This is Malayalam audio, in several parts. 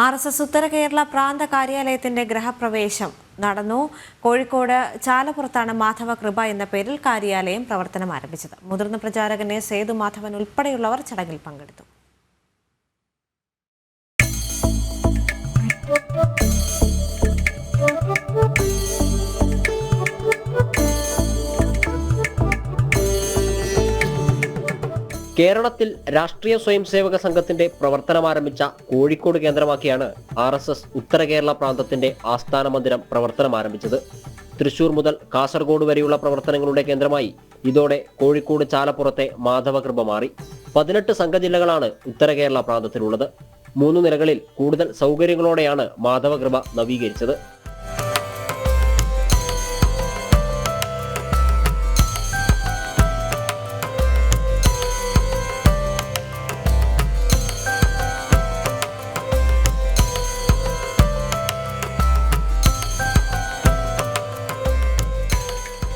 ആർ എസ് എസ് ഉത്തര കേരള പ്രാന്ത കാര്യാലയത്തിന്റെ ഗ്രഹപ്രവേശം നടന്നു. കോഴിക്കോട് ചാലപ്പുറത്താണ് മാധവ കൃപ എന്ന പേരിൽ കാര്യാലയം പ്രവർത്തനം ആരംഭിച്ചത്. മുതിർന്ന പ്രചാരകനെ സേതു മാധവൻ ഉൾപ്പെടെയുള്ളവർ ചടങ്ങിൽ പങ്കെടുത്തു. കേരളത്തിൽ രാഷ്ട്രീയ സ്വയം സേവക സംഘത്തിന്റെ പ്രവർത്തനം ആരംഭിച്ച കോഴിക്കോട് കേന്ദ്രമാക്കിയാണ് ആർ എസ് എസ് ഉത്തര കേരള പ്രാന്തത്തിന്റെ ആസ്ഥാന മന്ദിരം പ്രവർത്തനം ആരംഭിച്ചത്. തൃശൂർ മുതൽ കാസർഗോഡ് വരെയുള്ള പ്രവർത്തനങ്ങളുടെ കേന്ദ്രമായി ഇതോടെ കോഴിക്കോട് ചാലപ്പുറത്തെ മാധവകൃപ മാറി. പതിനെട്ട് സംഘജില്ലകളാണ് ഉത്തര കേരള പ്രാന്തത്തിലുള്ളത്. മൂന്ന് നിലകളിൽ കൂടുതൽ സൗകര്യങ്ങളോടെയാണ് മാധവകൃപ നവീകരിച്ചത്.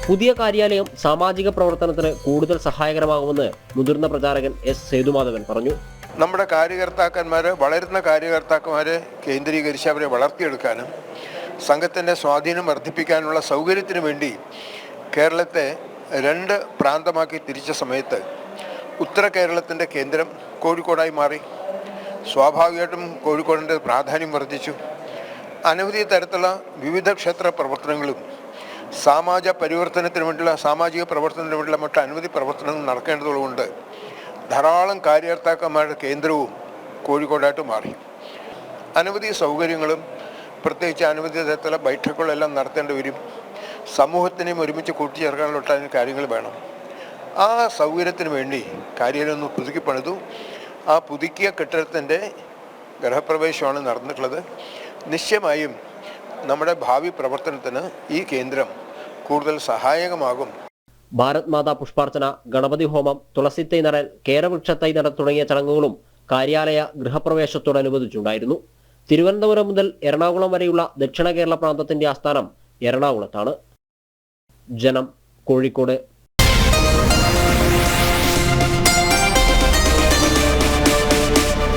പുതിയ കാര്യാലയം സാമാജിക പ്രവർത്തനത്തിന് കൂടുതൽ സഹായകരമാകുമെന്ന് മുതിർന്ന പ്രചാരകൻ എസ് സേതുമാധവൻ പറഞ്ഞു. നമ്മുടെ കാര്യകർത്താക്കന്മാർ വളരുന്ന കാര്യകർത്താക്കന്മാരെ കേന്ദ്രീകരിച്ച് അവരെ വളർത്തിയെടുക്കാനും സംഘത്തിന്റെ സ്വാധീനം വർദ്ധിപ്പിക്കാനുള്ള സൗകര്യത്തിന് വേണ്ടി കേരളത്തെ രണ്ട് പ്രാന്തമാക്കി തിരിച്ച സമയത്ത് ഉത്തര കേരളത്തിന്റെ കേന്ദ്രം കോഴിക്കോടായി മാറി. സ്വാഭാവികമായിട്ടും കോഴിക്കോടിന്റെ പ്രാധാന്യം വർദ്ധിച്ചു. അനവധി തരത്തിലുള്ള വിവിധ ക്ഷേത്ര പ്രവർത്തനങ്ങളും സാമാജ പരിവർത്തനത്തിന് വേണ്ടിയുള്ള സാമാജിക പ്രവർത്തനത്തിന് വേണ്ടിയുള്ള മറ്റ് അനവധി പ്രവർത്തനങ്ങൾ നടക്കേണ്ടതുകൊണ്ട് ധാരാളം കാര്യകർത്താക്കന്മാരുടെ കേന്ദ്രവും കോഴിക്കോടായിട്ട് മാറി. അനവധി സൗകര്യങ്ങളും പ്രത്യേകിച്ച് അനവധി തരത്തിലുള്ള ബൈഠക്കുകളെല്ലാം നടത്തേണ്ടി വരും. സമൂഹത്തിനെയും ഒരുമിച്ച് കൂട്ടിച്ചേർക്കാനുള്ള കാര്യങ്ങൾ വേണം. ആ സൗകര്യത്തിന് വേണ്ടി കാര്യങ്ങളൊന്ന് പുതുക്കി പണിതു. ആ പുതുക്കിയ കെട്ടിടത്തിന്റെ ഗൃഹപ്രവേശമാണ് നടന്നിട്ടുള്ളത്. നിശ്ചയമായും നമ്മുടെ ഭാവി പ്രവർത്തനത്തിന് ഈ കേന്ദ്രം കൂടുതൽ സഹായകമാകും. ഭാരത് മാതാ പുഷ്പാർച്ചന ഗണപതി ഹോമം തുളസിത്തൈ നടൽ കേരവൃക്ഷത്തൈ നടൽ തുടങ്ങിയ ചടങ്ങുകളും കാര്യാലയ ഗൃഹപ്രവേശത്തോടനുബന്ധിച്ചുണ്ടായിരുന്നു തിരുവനന്തപുരം മുതൽ എറണാകുളം വരെയുള്ള ദക്ഷിണ കേരള പ്രാന്തത്തിന്റെ ആസ്ഥാനം എറണാകുളത്താണ്. ജനം കോഴിക്കോട്